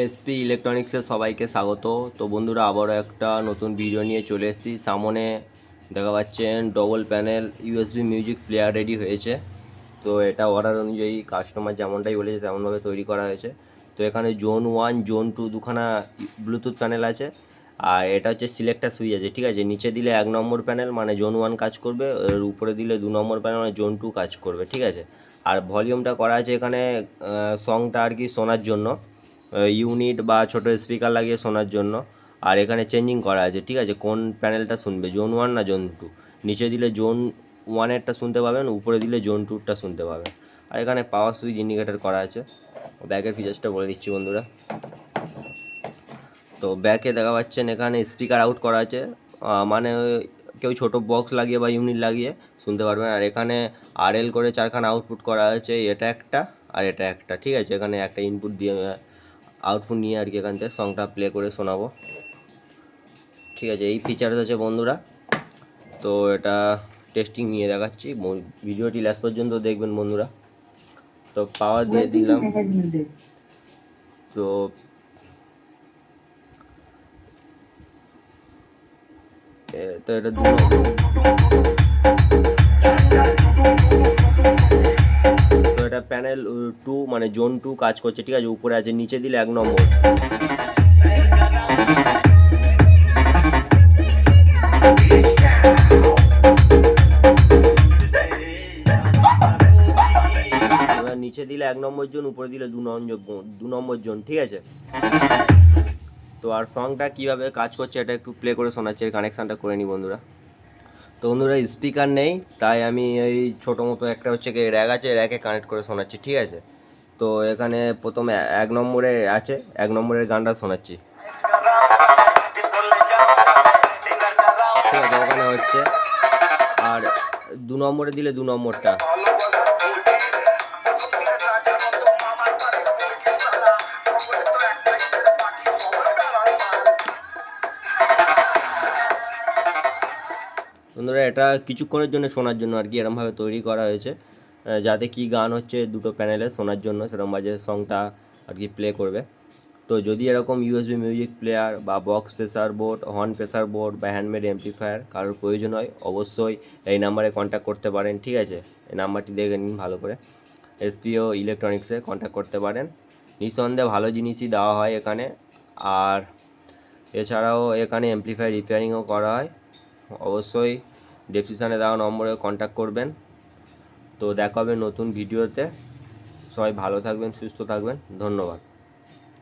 SP ইলেকট্রনিক্সের সবাইকে স্বাগত। তো বন্ধুরা, আবারও একটা নতুন ভিডিও নিয়ে চলে এসেছি। সামনে দেখা পাচ্ছেন double panel USB music player ready হয়েছে। তো এটা অর্ডার অনুযায়ী কাস্টমার যেমনটাই বলেছে তেমনভাবে তৈরি করা হয়েছে। তো এখানে জোন ওয়ান জোন টু দুখানা ব্লুটুথ প্যানেল আছে। আর এটা হচ্ছে সিলেক্টার সুইচ আছে, ঠিক আছে? নিচে দিলে এক নম্বর প্যানেল মানে জোন ওয়ান কাজ করবে। এর উপরে দিলে দু নম্বর প্যানেল মানে জোন টু কাজ করবে, ঠিক আছে? আর ভলিউমটা করা আছে এখানে সংটা আর কি শোনার জন্য। ইউনিট বা ছোট স্পিকার লাগিয়ে শোনার জন্য। আর এখানে চেঞ্জিং করা আছে, ঠিক আছে? কোন প্যানেলটা শুনবে? জোন ওয়ান না জোন টু নিচে দিলে জোন ওয়ানেরটা শুনতে পাবেন, উপরে দিলে জোন টুরটা শুনতে পাবেন। আর এখানে পাওয়ার সুইচ ইন্ডিকেটার করা আছে। ব্যাকের ফিচার্সটা বলে দিচ্ছি বন্ধুরা। তো ব্যাকে দেখা পাচ্ছেন এখানে স্পিকার আউট করা আছে। মানে কেউ ছোট বক্স লাগিয়ে বা ইউনিট লাগিয়ে শুনতে পারবেন। আর এখানে আরএল করে চারখানা আউটপুট করা আছে, এটা একটা আর এটা একটা, ঠিক আছে? এখানে একটা ইনপুট দিয়ে আউটপুট নিয়ে আর কি এখান থেকে সংটা প্লে করে শোনাবো। ঠিক আছে এই ফিচার্স আছে বন্ধুরা। তো এটা টেস্টিং নিয়ে দেখাচ্ছি। ভিডিওটি লাস্ট পর্যন্ত দেখবেন বন্ধুরা। তো পাওয়ার দিয়ে দিলাম। তো তো এটা দু মানে জোন টু কাজ করছে, ঠিক আছে, উপরে আছে, নিচে দিলে এক নম্বর। নিচে দিলে এক নম্বর জোন, উপরে দিলে দু নম্বর দু নম্বর জোন, ঠিক আছে? তো আর সংটা কীভাবে কাজ করছে এটা একটু প্লে করে শোনাচ্ছি কানেকশানটা করে নিই বন্ধুরা। তো বন্ধুরা স্পিকার নেই, তাই আমি এই ছোটো মতো একটা হচ্ছে কি র্যাক আছে র্যাকে কানেক্ট করে শোনাচ্ছি, ঠিক আছে? তো এখানে প্রথমে এক নম্বরে আছে, এক নম্বরের গানটা শোনাচ্ছি। ওখানে হচ্ছে। আর দু নম্বরে দিলে দু নম্বরটা। বন্ধুরা, এটা কিছুক্ষণের জন্য শোনার জন্য আর কি, এরমভাবে তৈরি করা হয়েছে। যাতে কি গান হচ্ছে দুটো প্যানেলে শোনার জন্য সেরকম বাজে সংটা আর কি প্লে করবে। তো যদি এরকম ইউএসবি মিউজিক প্লেয়ার বা box pressure board horn pressure board বা হ্যান্ডমেড এমপ্লিফায়ার কারোর প্রয়োজন হয়, অবশ্যই এই নাম্বারে কন্ট্যাক্ট করতে পারেন, ঠিক আছে? এই নাম্বারটি দেখে নিন ভালো করে। এসপিও ইলেকট্রনিক্সে কন্ট্যাক্ট করতে পারেন। নিঃসন্দেহে ভালো জিনিসই দেওয়া হয় এখানে। আর এছাড়াও এখানে এমপ্লিফায়ার রিপেয়ারিংও করা হয়। অবশ্যই ডেসক্রিপশানে দেওয়া নম্বরে কন্ট্যাক্ট করবেন। তো দেখা হবে নতুন ভিডিওতে। সবাই ভালো থাকবেন সুস্থ থাকবেন। ধন্যবাদ।